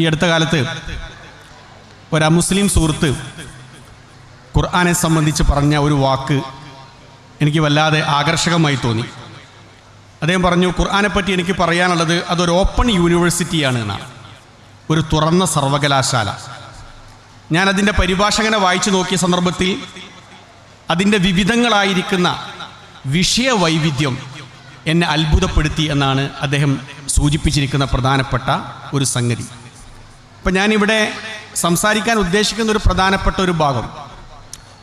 ഈ അടുത്ത കാലത്ത് ഒരു അമുസ്ലിം സുഹൃത്ത് ഖുർആാനെ സംബന്ധിച്ച് പറഞ്ഞ ഒരു വാക്ക് എനിക്ക് വല്ലാതെ ആകർഷകമായി തോന്നി. അദ്ദേഹം പറഞ്ഞു ഖുർആനെ പറ്റി എനിക്ക് പറയാനുള്ളത് അതൊരു ഓപ്പൺ യൂണിവേഴ്സിറ്റിയാണ് എന്നാണ്. ഒരു തുറന്ന സർവകലാശാല. ഞാൻ അതിന്റെ പരിഭാഷകനെ വായിച്ചു നോക്കിയ സന്ദർഭത്തിൽ അതിന്റെ വിവിധങ്ങളായിരിക്കുന്ന വിഷയവൈവിധ്യം എന്നെ അത്ഭുതപ്പെടുത്തി എന്നാണ് അദ്ദേഹം സൂചിപ്പിച്ചിരിക്കുന്ന പ്രധാനപ്പെട്ട ഒരു സംഗതി. അപ്പം ഞാനിവിടെ സംസാരിക്കാൻ ഉദ്ദേശിക്കുന്ന ഒരു പ്രധാനപ്പെട്ട ഒരു ഭാഗം.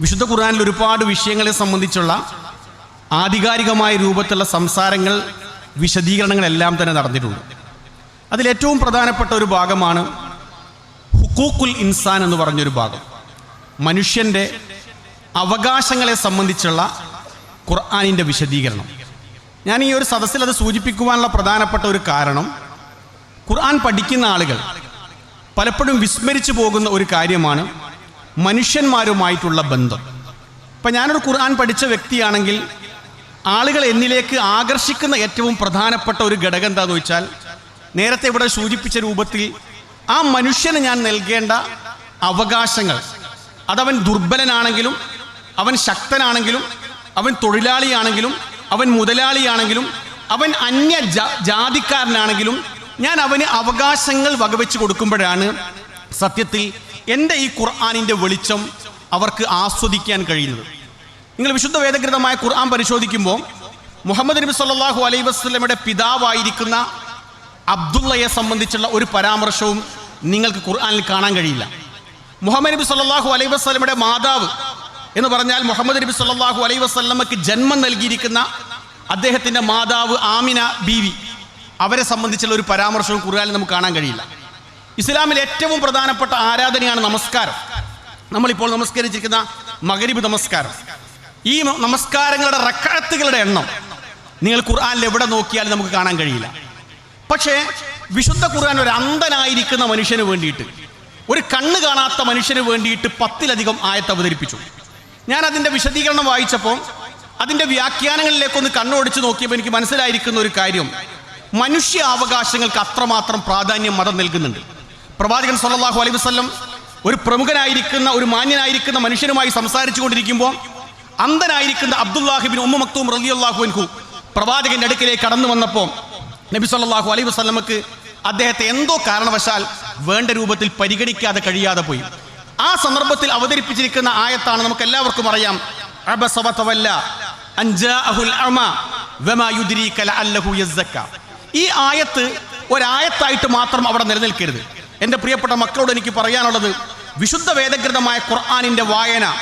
വിശുദ്ധ ഖുർആാനിൽ ഒരുപാട് വിഷയങ്ങളെ സംബന്ധിച്ചുള്ള ആധികാരികമായ രൂപത്തിലുള്ള സംസാരങ്ങൾ വിശദീകരണങ്ങളെല്ലാം തന്നെ നടന്നിട്ടുണ്ട്. അതിലേറ്റവും പ്രധാനപ്പെട്ട ഒരു ഭാഗമാണ് ഹുക്കൂക്കുൽ ഇൻസാൻ എന്ന് പറഞ്ഞൊരു ഭാഗം. മനുഷ്യന്റെ അവകാശങ്ങളെ സംബന്ധിച്ചുള്ള ഖുർആാനിന്റെ വിശദീകരണം. ഞാൻ ഈ ഒരു സദസ്സിൽ അത് സൂചിപ്പിക്കുവാനുള്ള പ്രധാനപ്പെട്ട ഒരു കാരണം ഖുർആൻ പഠിക്കുന്ന ആളുകൾ പലപ്പോഴും വിസ്മരിച്ചു പോകുന്ന ഒരു കാര്യമാണ് മനുഷ്യന്മാരുമായിട്ടുള്ള ബന്ധം. ഇപ്പം ഞാനൊരു ഖുർആൻ പഠിച്ച വ്യക്തിയാണെങ്കിൽ ആളുകൾ എന്നിലേക്ക് ആകർഷിക്കുന്ന ഏറ്റവും പ്രധാനപ്പെട്ട ഒരു ഘടകം എന്താണെന്ന് വെച്ചാൽ നേരത്തെ ഇവിടെ സൂചിപ്പിച്ച രൂപത്തിൽ ആ മനുഷ്യന് ഞാൻ നൽകേണ്ട അവകാശങ്ങൾ. അതവൻ ദുർബലനാണെങ്കിലും അവൻ ശക്തനാണെങ്കിലും അവൻ തൊഴിലാളിയാണെങ്കിലും അവൻ മുതലാളിയാണെങ്കിലും അവൻ അന്യ ജാതിക്കാരനാണെങ്കിലും ഞാൻ അവന് അവകാശങ്ങൾ വകവെച്ച് കൊടുക്കുമ്പോഴാണ് സത്യത്തിൽ എന്റെ ഈ ഖുർആാനിന്റെ വെളിച്ചം അവർക്ക് ആസ്വദിക്കാൻ കഴിയുന്നത്. നിങ്ങൾ വിശുദ്ധ വേദഗ്രതമായ ഖുർആൻ പരിശോധിക്കുമ്പോൾ മുഹമ്മദ് നബി സല്ലാഹു അലൈ വസല്ലമയുടെ പിതാവായിരിക്കുന്ന അബ്ദുള്ളയെ സംബന്ധിച്ചുള്ള ഒരു പരാമർശവും നിങ്ങൾക്ക് ഖുർആാനിൽ കാണാൻ കഴിയില്ല. മുഹമ്മദ് നബി സല്ലാഹു അലൈ വസല്ലമയുടെ മാതാവ് എന്ന് പറഞ്ഞാൽ മുഹമ്മദ് നബി സല്ലാഹു അലൈ വസ്ലമക്ക് ജന്മം നൽകിയിരിക്കുന്ന അദ്ദേഹത്തിന്റെ മാതാവ് ആമിന ബീവി. അവരെ സംബന്ധിച്ചുള്ള ഒരു പരാമർശവും ഖുർആനിൽ നമുക്ക് കാണാൻ കഴിയില്ല. ഇസ്ലാമിൽ ഏറ്റവും പ്രധാനപ്പെട്ട ആരാധനയാണ് നമസ്കാരം. നമ്മളിപ്പോൾ നമസ്കരിച്ചിരിക്കുന്ന മകരിബ് നമസ്കാരം. ഈ നമസ്കാരങ്ങളുടെ റക്കാത്തുകളുടെ എണ്ണം നിങ്ങൾ ഖുർആാനിൽ എവിടെ നോക്കിയാലും നമുക്ക് കാണാൻ കഴിയില്ല. പക്ഷേ വിശുദ്ധ ഖുർആൻ ഒരു അന്ധനായിരിക്കുന്ന മനുഷ്യന് വേണ്ടിയിട്ട് ഒരു കണ്ണ് കാണാത്ത മനുഷ്യന് വേണ്ടിയിട്ട് പത്തിലധികം ആയത്ത് അവതരിപ്പിച്ചു. ഞാൻ അതിന്റെ വിശദീകരണം വായിച്ചപ്പോൾ അതിന്റെ വ്യാഖ്യാനങ്ങളിലേക്കൊന്ന് കണ്ണോടിച്ച് നോക്കിയപ്പോൾ എനിക്ക് മനസ്സിലായിരിക്കുന്ന ഒരു കാര്യം. മനുഷ്യ അവകാശങ്ങൾക്ക് അത്രമാത്രം പ്രാധാന്യം മതം നൽകുന്നുണ്ട്. പ്രവാചകൻ സല്ലാഹു അലൈഹി വസ്ലം ഒരു പ്രമുഖനായിരിക്കുന്ന ഒരു മാന്യനായിരിക്കുന്ന മനുഷ്യനുമായി സംസാരിച്ചു കൊണ്ടിരിക്കുമ്പോൾ അന്ധനായിരിക്കുന്ന അബ്ദുല്ലാഹിബിൻ ഉമ്മ മക്തൂം റളിയല്ലാഹു അൻഹു പ്രവാചകന്റെ അടുക്കിലേക്ക് കടന്നു വന്നപ്പോൾ നബി സല്ലാഹു അലൈഹി വസ്ലമക്ക് അദ്ദേഹത്തെ എന്തോ കാരണവശാൽ വേണ്ട രൂപത്തിൽ പരിഗണിക്കാതെ കഴിയാതെ പോയി. ആ സന്ദർഭത്തിൽ അവതരിപ്പിച്ചിരിക്കുന്ന ആയത്താണ് നമുക്ക് എല്ലാവർക്കും അറിയാം. അബസ വതവല്ല അൻ ജാഅഹുൽ അമ വമാ യുദ്രീക ലഅല്ലഹു യസ്സക്ക. ഈ ആയത്ത് ഒരായത്തായിട്ട് മാത്രം അവിടെ നിലനിൽക്കരുത്. എന്റെ പ്രിയപ്പെട്ട മക്കളോട് എനിക്ക് പറയാനുള്ളത് വിശുദ്ധ വേദഗ്രതമായ ഖുർആാനിന്റെ വായന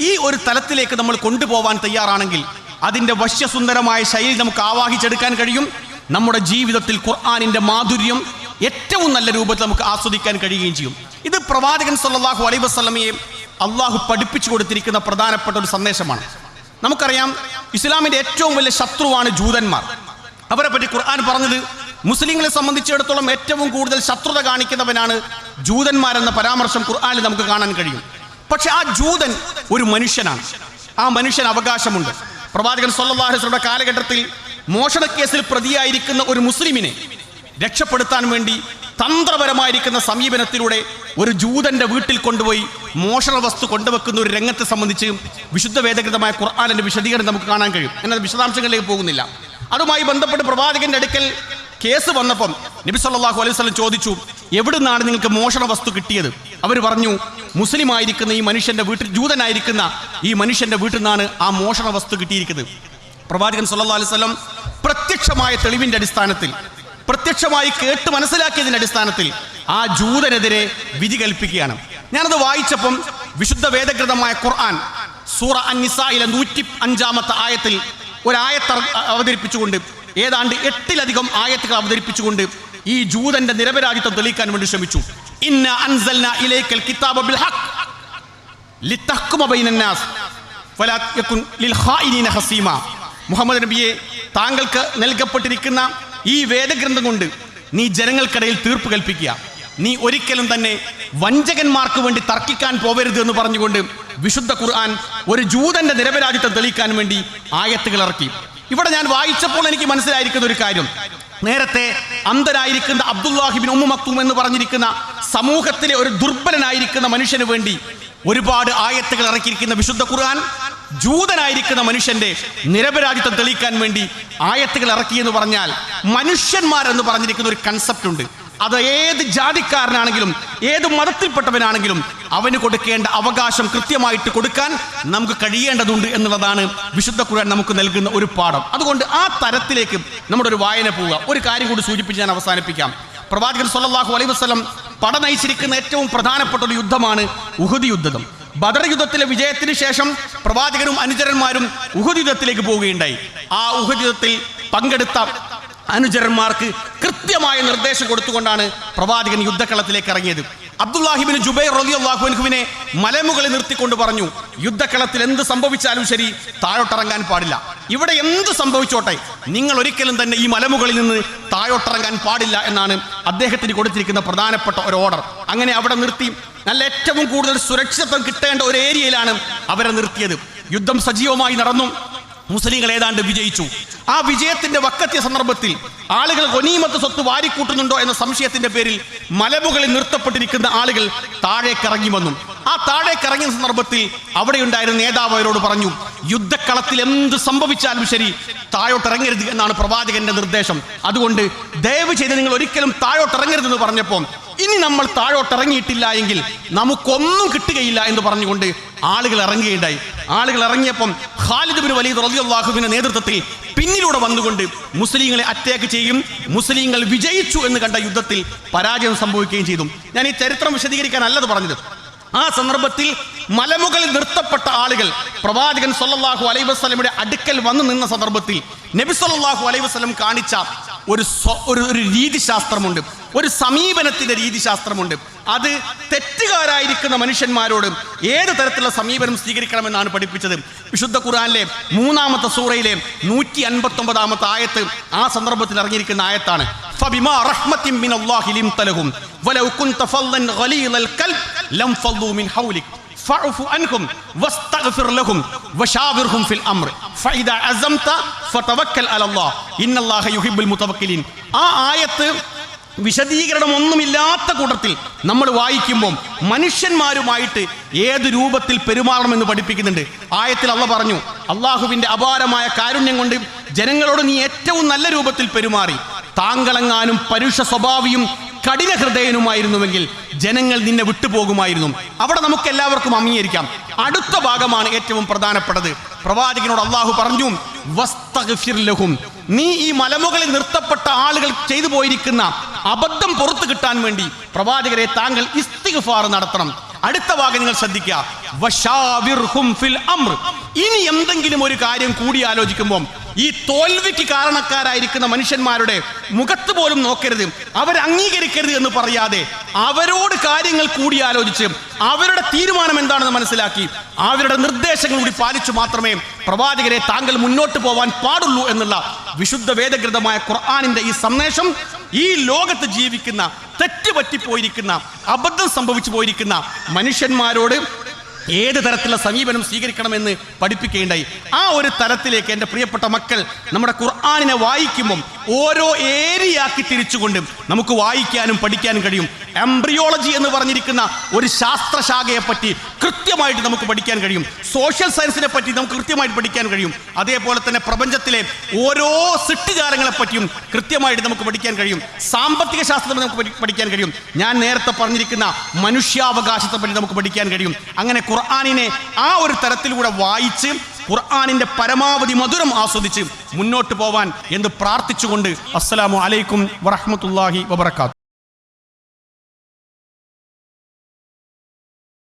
ഈ ഒരു തലത്തിലേക്ക് നമ്മൾ കൊണ്ടുപോകാൻ തയ്യാറാണെങ്കിൽ അതിന്റെ വശ്യസുന്ദരമായ ശൈലി നമുക്ക് ആവാഹിച്ചെടുക്കാൻ കഴിയും. നമ്മുടെ ജീവിതത്തിൽ ഖുർആാനിന്റെ മാധുര്യം ഏറ്റവും നല്ല രൂപത്തിൽ നമുക്ക് ആസ്വദിക്കാൻ കഴിയുകയും ചെയ്യും. ഇത് പ്രവാചകൻ സല്ലാഹു അലൈഹി വസ്ലമയെ അള്ളാഹു പഠിപ്പിച്ചു കൊടുത്തിരിക്കുന്ന പ്രധാനപ്പെട്ട ഒരു സന്ദേശമാണ്. നമുക്കറിയാം ഇസ്ലാമിന്റെ ഏറ്റവും വലിയ ശത്രുവാണ് ജൂതന്മാർ. അവരെ പറ്റി ഖുർആൻ പറഞ്ഞത് മുസ്ലിങ്ങളെ സംബന്ധിച്ചിടത്തോളം ഏറ്റവും കൂടുതൽ ശത്രുത കാണിക്കുന്നവനാണ് ജൂതന്മാരെന്ന പരാമർശം ഖുർആാനിൽ നമുക്ക് കാണാൻ കഴിയും. പക്ഷെ ആ ജൂതൻ ഒരു മനുഷ്യനാണ്. ആ മനുഷ്യൻ അവകാശമുണ്ട്. പ്രവാചകൻ സല്ലാഹുസ്ലയുടെ കാലഘട്ടത്തിൽ മോഷണക്കേസിൽ പ്രതിയായിരിക്കുന്ന ഒരു മുസ്ലിമിനെ രക്ഷപ്പെടുത്താൻ വേണ്ടി തന്ത്രപരമായിരിക്കുന്ന സമീപനത്തിലൂടെ ഒരു ജൂതന്റെ വീട്ടിൽ കൊണ്ടുപോയി മോഷണ വസ്തു കൊണ്ടുവെക്കുന്ന ഒരു രംഗത്തെ സംബന്ധിച്ച് വിശുദ്ധ വേദഗ്രതമായ ഖുർആാനിന്റെ വിശദീകരണം നമുക്ക് കാണാൻ കഴിയും. എന്നാൽ വിശദാംശങ്ങളിലേക്ക് പോകുന്നില്ല. അതുമായി ബന്ധപ്പെട്ട് പ്രവാചകന്റെ അടുക്കൽ കേസ് വന്നപ്പം നബി സല്ലാഹു അലൈഹി സ്വലം ചോദിച്ചു എവിടുന്നാണ് നിങ്ങൾക്ക് മോഷണ വസ്തു കിട്ടിയത്? അവർ പറഞ്ഞു മുസ്ലിം ആയിരിക്കുന്ന ഈ മനുഷ്യന്റെ വീട്ടിൽ ജൂതനായിരിക്കുന്ന ഈ മനുഷ്യന്റെ വീട്ടിൽ നിന്നാണ് ആ മോഷണ വസ്തു കിട്ടിയിരിക്കുന്നത്. പ്രവാചകൻ സല്ലാ അലൈഹി സ്വലം പ്രത്യക്ഷമായ തെളിവിന്റെ അടിസ്ഥാനത്തിൽ പ്രത്യക്ഷമായി കേട്ട് മനസ്സിലാക്കിയതിന്റെ അടിസ്ഥാനത്തിൽ ആ ജൂതനെതിരെ വിധി കൽപ്പിക്കുകയാണ്. ഞാനത് വായിച്ചപ്പം വിശുദ്ധ വേദഗ്രതമായ ഖുർആൻ സൂറ അന്നിസയിലെ നൂറ്റി അഞ്ചാമത്തെ ആയത്തിൽ ഒരായത്ത് അവതരിപ്പിച്ചുകൊണ്ട് ഏതാണ്ട് എട്ടിലധികം ആയത്തുകൾ അവതരിപ്പിച്ചുകൊണ്ട് ഈ ജൂതന്റെ നിരപരാധിത്വം തെളിയിക്കാൻ വേണ്ടി ശ്രമിച്ചു. ഇന്ന ഇലൈക്കൽ ഹഖ് ബൈനന്നാസ് ഫലാ യകുൻ ലിൽ മുഹമ്മദ് നബിയെ താങ്കൾക്ക് നൽകപ്പെട്ടിരിക്കുന്ന ഈ വേദഗ്രന്ഥം കൊണ്ട് നീ ജനങ്ങൾക്കിടയിൽ തീർപ്പ് കൽപ്പിക്കുക. നീ ഒരിക്കലും തന്നെ വഞ്ചകന്മാർക്ക് വേണ്ടി തർക്കിക്കാൻ പോവരുത് എന്ന് പറഞ്ഞുകൊണ്ട് വിശുദ്ധ ഖുർആൻ ഒരു ജൂതന്റെ നിരപരാധിത്വം തെളിയിക്കാൻ വേണ്ടി ആയത്തുകൾ ഇറക്കി. ഇവിടെ ഞാൻ വായിച്ചപ്പോൾ എനിക്ക് മനസ്സിലായിരിക്കുന്ന ഒരു കാര്യം. നേരത്തെ അന്തരായിരിക്കുന്ന അബ്ദുല്ലാഹിബിൻ ഉമ്മു മക്തൂം എന്ന് പറഞ്ഞിരിക്കുന്ന സമൂഹത്തിലെ ഒരു ദുർബലനായിരിക്കുന്ന മനുഷ്യന് വേണ്ടി ഒരുപാട് ആയത്തുകൾ ഇറക്കിയിരിക്കുന്ന വിശുദ്ധ ഖുർആൻ ജൂതനായിരിക്കുന്ന മനുഷ്യന്റെ നിരപരാധിത്വം തെളിയിക്കാൻ വേണ്ടി ആയത്തുകൾ ഇറക്കി എന്ന് പറഞ്ഞാൽ മനുഷ്യന്മാരെന്ന് പറഞ്ഞിരിക്കുന്ന ഒരു കൺസെപ്റ്റ് ഉണ്ട്. അത് ഏത് ജാതിക്കാരനാണെങ്കിലും ഏത് മതത്തിൽപ്പെട്ടവനാണെങ്കിലും അവന് കൊടുക്കേണ്ട അവകാശം കൃത്യമായിട്ട് കൊടുക്കാൻ നമുക്ക് കഴിയേണ്ടതുണ്ട് എന്നുള്ളതാണ് വിശുദ്ധ ഖുർആൻ നമുക്ക് നൽകുന്ന ഒരു പാഠം. അതുകൊണ്ട് ആ തരത്തിലേക്ക് നമ്മുടെ ഒരു വായന പോവുക. ഒരു കാര്യം കൂടി സൂചിപ്പിച്ച് ഞാൻ അവസാനിപ്പിക്കാം. പ്രവാചകൻ സൊല്ലാഹു അലൈഹി വസല്ലം പട നയിച്ചിരിക്കുന്ന ഏറ്റവും പ്രധാനപ്പെട്ട ഒരു യുദ്ധമാണ് ഉഹുദ് യുദ്ധം. ബദർ യുദ്ധത്തിലെ വിജയത്തിന് ശേഷം പ്രവാചകരും അനുചരന്മാരും ഉഹുദ് യുദ്ധത്തിലേക്ക് പോവുകയുണ്ടായി. ആ ഉഹുദ് യുദ്ധത്തിൽ പങ്കെടുത്ത അനുചരന്മാർക്ക് കൃത്യമായ നിർദ്ദേശം കൊടുത്തുകൊണ്ടാണ് പ്രവാചകൻ യുദ്ധക്കളത്തിലേക്ക് ഇറങ്ങിയത്. അബ്ദുല്ലാഹിബിന് ജുബൈർ റലിയുല്ലാഹുവിനെ മലമുകളിൽ നിർത്തിക്കൊണ്ട് പറഞ്ഞു യുദ്ധക്കളത്തിൽ എന്ത് സംഭവിച്ചാലും ശരി താഴോട്ടിറങ്ങാൻ പാടില്ല. ഇവിടെ എന്ത് സംഭവിച്ചോട്ടെ നിങ്ങൾ ഒരിക്കലും തന്നെ ഈ മലമുകളിൽ നിന്ന് താഴോട്ടിറങ്ങാൻ പാടില്ല എന്നാണ് അദ്ദേഹത്തിന് കൊടുത്തിരിക്കുന്ന പ്രധാനപ്പെട്ട ഒരു ഓർഡർ അങ്ങനെ അവിടെ നിർത്തി. നല്ല ഏറ്റവും കൂടുതൽ സുരക്ഷിതത്വം കിട്ടേണ്ട ഒരു ഏരിയയിലാണ് അവരെ നിർത്തിയത്. യുദ്ധം സജീവമായി നടന്നു. മുസ്ലിങ്ങൾ ഏതാണ്ട് വിജയിച്ചു. ആ വിജയത്തിന്റെ വക്കത്തിയ സന്ദർഭത്തിൽ ആളുകൾ ഒനീമത്ത് സ്വത്ത് വാരിക്കൂട്ടുന്നുണ്ടോ എന്ന സംശയത്തിന്റെ പേരിൽ മലമുകളിൽ നിർത്തപ്പെട്ടിരിക്കുന്ന ആളുകൾ താഴേക്കിറങ്ങി വന്നു. ആ താഴേക്കിറങ്ങിയ സന്ദർഭത്തിൽ അവിടെ ഉണ്ടായിരുന്ന നേതാവ് അവരോട് പറഞ്ഞു യുദ്ധക്കളത്തിൽ എന്ത് സംഭവിച്ചാലും ശരി താഴോട്ടിറങ്ങരുത് എന്നാണ് പ്രവാചകന്റെ നിർദ്ദേശം. അതുകൊണ്ട് ദയവ് ചെയ്ത് നിങ്ങൾ ഒരിക്കലും താഴോട്ട് ഇറങ്ങരുതെന്ന് പറഞ്ഞപ്പോൾ ഇനി നമ്മൾ താഴോട്ടിറങ്ങിയിട്ടില്ല എങ്കിൽ നമുക്കൊന്നും കിട്ടുകയില്ല എന്ന് പറഞ്ഞുകൊണ്ട് ആളുകൾ ഇറങ്ങുകയുണ്ടായി. ആളുകൾ ഇറങ്ങിയപ്പം ഖാലിദ് ബിൻ വലീദ് റളിയല്ലാഹുവിന്റെ നേതൃത്വത്തിൽ പിന്നിലൂടെ വന്നുകൊണ്ട് മുസ്ലിങ്ങളെ അറ്റാക്ക് ചെയ്യും. മുസ്ലിങ്ങൾ വിജയിച്ചു എന്ന് കണ്ട യുദ്ധത്തിൽ പരാജയം സംഭവിക്കുകയും ചെയ്തു. ഞാൻ ഈ ചരിത്രം വിശദീകരിക്കാനല്ലത് പറഞ്ഞത്. ആ സന്ദർഭത്തിൽ മലമുകളിൽ നിർത്തപ്പെട്ട ആളുകൾ പ്രവാചകൻ അലൈഹി വസല്ലമയുടെ അടുക്കൽ വന്നു നിന്ന സന്ദർഭത്തിൽ നബി അലൈഹി വസല്ലം കാണിച്ച ഒരു ഒരു രീതിശാസ്ത്രമുണ്ട്. ഒരു സമീപനത്തിന്റെ രീതിശാസ്ത്രമുണ്ട് അത് തെറ്റുകാരായിരിക്കുന്ന മനുഷ്യന്മാരോട് ഏത് തരത്തിലുള്ള സമീപനം സ്വീകരിക്കണമെന്നാണ് പഠിപ്പിച്ചത് വിശുദ്ധ ഖുർആനിലെ മൂന്നാമത്തെ സൂറയിലെ നൂറ്റി അൻപത്തി ഒമ്പതാമത്തെ ആയത്ത് ആ സന്ദർഭത്തിൽ ഇറങ്ങിയിരിക്കുന്ന ആയത്താണ് فبما رحمة من الله لنت لهم ولو كنت فظا غليظ القلب لم فضوا من حولك فاعف عنهم واستغفر لهم وشاورهم في الامر فاذا عزمت فتوكل على الله ان الله يحب المتوكلين ആ ആയത്ത് വിശദീകരണം ഒന്നുമില്ലാത്ത കൂട്ടത്തിൽ നമ്മൾ വായിക്കുമ്പോൾ മനുഷ്യന്മാരുമായിട്ട് ഏത് രൂപത്തിൽ പെരുമാറണമെന്ന് പഠിപ്പിക്കുന്നുണ്ട്. ആയത്തിൽ അള്ള പറഞ്ഞു അള്ളാഹുവിന്റെ അപാരമായ കാരുണ്യം കൊണ്ട് ജനങ്ങളോട് നീ ഏറ്റവും നല്ല രൂപത്തിൽ പെരുമാറി. താങ്കളെങ്ങാനും പരുഷ സ്വഭാവിയും കഠിന ഹൃദയനുമായിരുന്നുവെങ്കിൽ ജനങ്ങൾ നിന്നെ വിട്ടുപോകുമായിരുന്നു. അവിടെ നമുക്ക് എല്ലാവർക്കും അംഗീകരിക്കാം. അടുത്ത ഭാഗമാണ് ഏറ്റവും പ്രധാനപ്പെട്ടത്. പ്രവാചകനോട് അള്ളാഹു പറഞ്ഞു "വസ്തഗ്ഫിർ ലഹും." നീ ഈ മലമുകളിൽ നിർത്തപ്പെട്ട ആളുകൾ ചെയ്തു പോയിരിക്കുന്ന അബദ്ധം പുറത്തു കിട്ടാൻ വേണ്ടി പ്രവാചകരെ താങ്കൾ ഇസ്തിഗ്ഫാർ നടത്തണം. അടുത്ത ഭാഗം നിങ്ങൾ ശ്രദ്ധിക്കുക. ഇനി എന്തെങ്കിലും ഒരു കാര്യം കൂടി ആലോചിക്കുമ്പോൾ ഈ തോൽവിക്ക് കാരണക്കാരായിരിക്കുന്ന മനുഷ്യന്മാരുടെ മുഖത്ത് പോലും നോക്കരുത്. അവരെ അംഗീകരിക്കരുത് എന്ന് പറയാതെ അവരോട് കാര്യങ്ങൾ കൂടി ആലോചിച്ച് അവരുടെ തീരുമാനം എന്താണെന്ന് മനസ്സിലാക്കി അവരുടെ നിർദ്ദേശങ്ങൾ കൂടി പാലിച്ചു മാത്രമേ പ്രവാചകരെ താങ്കൾ മുന്നോട്ട് പോവാൻ പാടുള്ളൂ എന്നുള്ള വിശുദ്ധ വേദഗ്രതമായ ഖുർആാനിന്റെ ഈ സന്ദേശം ഈ ലോകത്ത് ജീവിക്കുന്ന തെറ്റുപറ്റിപ്പോയിരിക്കുന്ന അബദ്ധം സംഭവിച്ചു പോയിരിക്കുന്ന മനുഷ്യന്മാരോട് ഏത് തരത്തിലുള്ള സമീപനം സ്വീകരിക്കണമെന്ന് പഠിപ്പിക്കുകയുണ്ടായി ആ ഒരു തലത്തിലേക്ക് എന്റെ പ്രിയപ്പെട്ട മക്കൾ നമ്മുടെ ഖുർആാനിനെ വായിക്കുമ്പം ഓരോ ഏരിയയാക്കി തിരിച്ചുകൊണ്ട് നമുക്ക് വായിക്കാനും പഠിക്കാനും കഴിയും. എംബ്രിയോളജി എന്ന് പറഞ്ഞിരിക്കുന്ന ഒരു ശാസ്ത്രശാഖയെപ്പറ്റി കൃത്യമായിട്ട് നമുക്ക് പഠിക്കാൻ കഴിയും. സോഷ്യൽ സയൻസിനെ പറ്റി നമുക്ക് കൃത്യമായിട്ട് പഠിക്കാൻ കഴിയും. അതേപോലെ തന്നെ പ്രപഞ്ചത്തിലെ ഓരോ സൃഷ്ടിജാലങ്ങളെ പറ്റിയും കൃത്യമായിട്ട് നമുക്ക് പഠിക്കാൻ കഴിയും. സാമ്പത്തിക ശാസ്ത്രം നമുക്ക് പഠിക്കാൻ കഴിയും. ഞാൻ നേരത്തെ പറഞ്ഞിരിക്കുന്ന മനുഷ്യാവകാശത്തെ പറ്റി നമുക്ക് പഠിക്കാൻ കഴിയും. അങ്ങനെ ഖുർആാനിനെ ആ ഒരു തരത്തിലൂടെ വായിച്ച് ഖുർആാനിന്റെ പരമാവധി മധുരം ആസ്വദിച്ച് മുന്നോട്ട് പോവാൻ എന്ന് പ്രാർത്ഥിച്ചുകൊണ്ട് അസ്സലാമു അലൈക്കും വറഹ്മത്തുള്ളാഹി വബർക്കാത്തു